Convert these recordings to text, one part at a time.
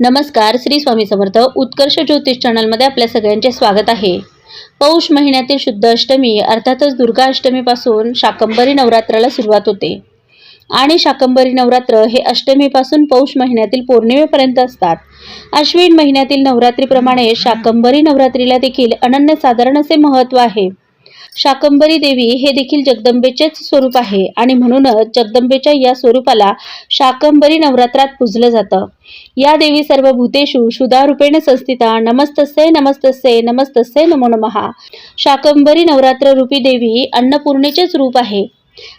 नमस्कार श्री स्वामी समर्थ. उत्कर्ष ज्योतिष चॅनलमध्ये आपल्या सगळ्यांचे स्वागत आहे. पौष महिन्यातील शुद्ध अष्टमी अर्थातच दुर्गा अष्टमीपासून शाकंबरी नवरात्राला सुरुवात होते. आणि शाकंबरी नवरात्र हे अष्टमीपासून पौष महिन्यातील पौर्णिमेपर्यंत असतात. अश्विन महिन्यातील नवरात्रीप्रमाणे शाकंबरी नवरात्रीला देखील अनन्यसाधारण असे महत्त्व आहे. शाकंबरी देवी हे देखील जगदंबेचेच स्वरूप आहे. आणि म्हणूनच जगदंबेच्या या स्वरूपाला शाकंबरी नवरात्रात पूजलं जातं. या देवी सर्व भूतेषु शुदारूपेण संस्थिता नमस्तस्ये नमस्तस्ये नमस्तस्ये नमो नमः. शाकंबरी नवरात्र रूपी देवी अन्नपूर्णेचेच रूप आहे.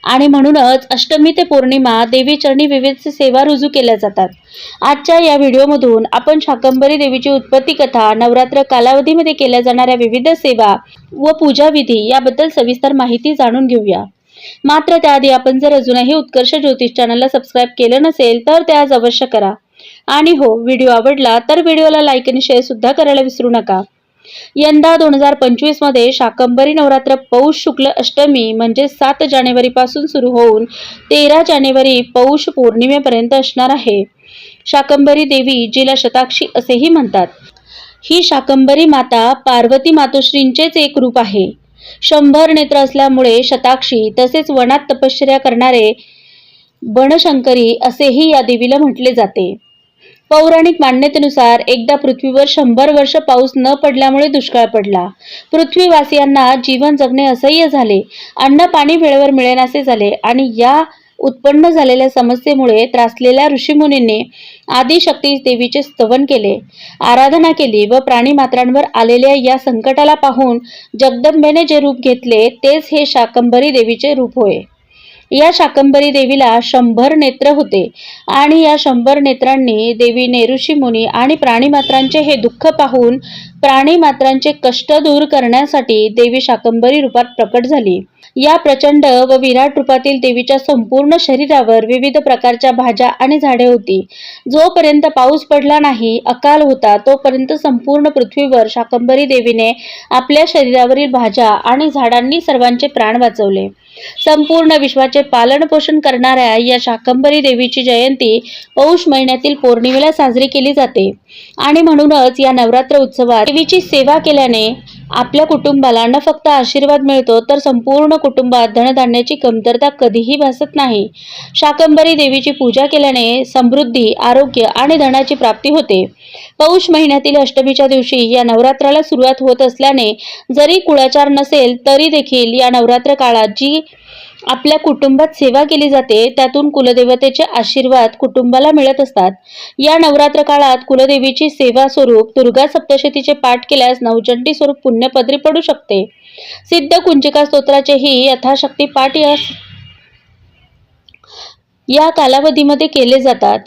आणि म्हणूनच अष्टमी ते पौर्णिमा देवी चरणी विविध सेवा रुजू केल्या जातात. आजच्या या व्हिडिओमधून आपण शाकंबरी देवीची उत्पत्ती कथा नवरात्र कालावधीमध्ये केल्या जाणाऱ्या विविध सेवा व पूजाविधी याबद्दल सविस्तर माहिती जाणून घेऊया. मात्र त्याआधी आपण जर अजूनही उत्कर्ष ज्योतिष चॅनलला सबस्क्राईब केलं नसेल तर ते आज अवश्य करा. आणि हो व्हिडिओ आवडला तर व्हिडिओला लाईक आणि शेअर सुद्धा करायला विसरू नका. यंदा दोन हजार पंचवीसमध्ये शाकंबरी नवरात्र पौष शुक्ल अष्टमी म्हणजे सात जानेवारी पासून सुरू होऊन तेरा जानेवारी पौष पौर्णिमेपर्यंत असणार आहे. शाकंबरी देवी जिला शताक्षी असेही म्हणतात. ही शाकंबरी माता पार्वती मातोश्रींचेच एक रूप आहे. शंभर नेत्र असल्यामुळे शताक्षी तसेच वनात तपश्चर्या करणारे बनशंकरी असेही या देवीला म्हटले जाते. पौराणिक मान्यतेनुसार एकदा पृथ्वीवर शंभर वर्ष पाऊस न पडल्यामुळे दुष्काळ पडला. पृथ्वीवासियांना जीवन जगणे असह्य झाले. अन्न पाणी वेळेवर मिळेनासे झाले आणि या उत्पन्न झालेल्या समस्येमुळे त्रासलेल्या ऋषीमुनींनी आदिशक्ती देवीचे स्तवन केले. आराधना केली व प्राणीमात्रांवर आलेल्या या संकटाला पाहून जगदंबेने जे रूप घेतले तेच हे शाकंभरी देवीचे रूप होय. या शाकंबरी देवीला शंभर नेत्र होते. आणि या शंभर नेत्रांनी देवी ऋषी मुनी आणि प्राणीमात्रांचे हे दुःख पाहून प्राणीमात्रांचे कष्ट दूर करण्यासाठी देवी शाकंबरी रूपात प्रकट झाली. या प्रचंड व विराट रूपातील देवीच्या संपूर्ण शरीरावर विविध प्रकारच्या भाज्या आणि झाडे होती. जोपर्यंत पाऊस पडला नाही अकाल होता तोपर्यंत संपूर्ण पृथ्वीवर शाकंबरी देवीने आपल्या शरीरावरील भाज्या आणि झाडांनी सर्वांचे प्राण वाचवले. संपूर्ण विश्वाचे पालन पोषण करणाऱ्या या शाकंबरी देवीची जयंती पौष महिन्यातील पौर्णिमेला साजरी केली जाते. आणि म्हणूनच या नवरात्र उत्सवात देवीची सेवा केल्याने आपल्या कुटुंबाला न फक्त आशीर्वाद मिळतो तर संपूर्ण कुटुंबात धनधान्याची कमतरता कधीही भासत नाही. शाकंबरी देवीची पूजा केल्याने समृद्धी आरोग्य आणि धनाची प्राप्ती होते. पौष महिन्यातील अष्टमीच्या दिवशी या नवरात्राला सुरुवात होत असल्याने जरी कुळाचार नसेल तरी देखील या नवरात्र काळात जी आपल्या कुटुंबात सेवा केली जाते त्यातून कुलदेवतेचे आशीर्वाद कुटुंबाला मिळत असतात. या नवरात्र काळात कुलदेवीची सेवा स्वरूप दुर्गा सप्तशतीचे पाठ केल्यास नवचंडी स्वरूप पुण्यपदरी पडू शकते. सिद्ध कुंजिका स्तोत्राचेही यथाशक्ती पाठ या या कालावधीमध्ये केले जातात.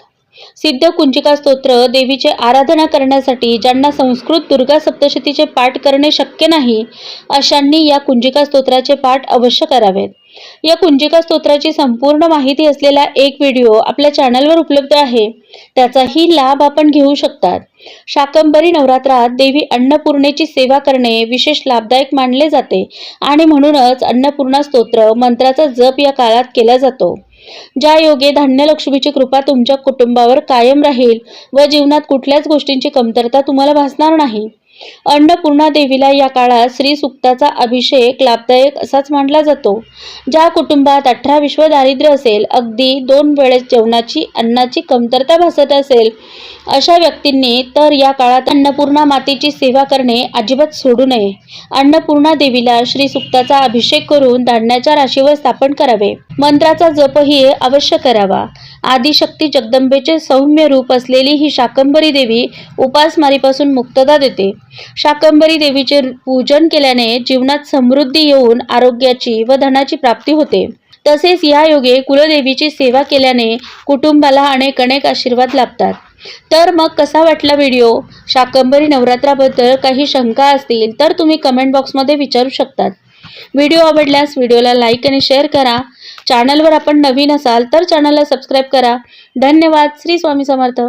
सिद्ध कुंजिका स्तोत्र देवीचे आराधना करण्यासाठी ज्यांना संस्कृत दुर्गा सप्तशतीचे पाठ करणे शक्य नाही अशांनी या कुंजिका स्तोत्राचे पाठ अवश्य करावेत. या कुंजिका स्तोत्राची संपूर्ण माहिती असलेला एक व्हिडिओ आपल्या चॅनलवर उपलब्ध आहे. त्याचाही लाभ आपण घेऊ शकतात. शाकंबरी नवरात्रात देवी अन्नपूर्णेची सेवा करणे विशेष लाभदायक मानले जाते आणि म्हणूनच अन्नपूर्णा स्तोत्र मंत्राचा जप या काळात केला जातो. ज्या योगे धान्यलक्ष्मीची कृपा तुमच्या कुटुंबावर कायम राहील व जीवनात कुठल्याच गोष्टींची कमतरता तुम्हाला भासणार नाही. अन्नपूर्णा देवीला या काळात श्री सुक्ताचा अभिषेक लाभदायक असाच मानला जातो. ज्या कुटुंबात अठरा विश्व दारिद्र्य असेल अगदी दोन वेळेस जेवणाची अन्नाची कमतरता भासत असेल अशा व्यक्तींनी तर या काळात अन्नपूर्णा मातेची सेवा करणे अजिबात सोडू नये. अन्नपूर्णा देवीला श्री सुक्ताचा अभिषेक करून धान्याच्या राशीवर स्थापन करावे. मंत्राचा जपही अवश्य करावा. आदिशक्ती जगदंबेचे सौम्य रूप असलेली ही शाकंबरी देवी उपासमारीपासून मुक्तता देते. शाकंबरी देवीचे पूजन केल्याने जीवनात समृद्धी येऊन आरोग्याची व धनाची प्राप्ती होते. तसेच या योगे कुलदेवीची सेवा केल्याने कुटुंबाला अनेक अनेक आशीर्वाद लाभतात. तर मग कसा वाटला व्हिडिओ? शाकंबरी नवरात्राबद्दल काही शंका असतील तर तुम्ही कमेंट बॉक्समध्ये विचारू शकतात. व्हिडिओ आवडल्यास व्हिडिओला लाईक आणि शेअर करा. चॅनलवर आपण नवीन असाल तर चॅनलला सबस्क्राईब करा. धन्यवाद. श्री स्वामी समर्थ.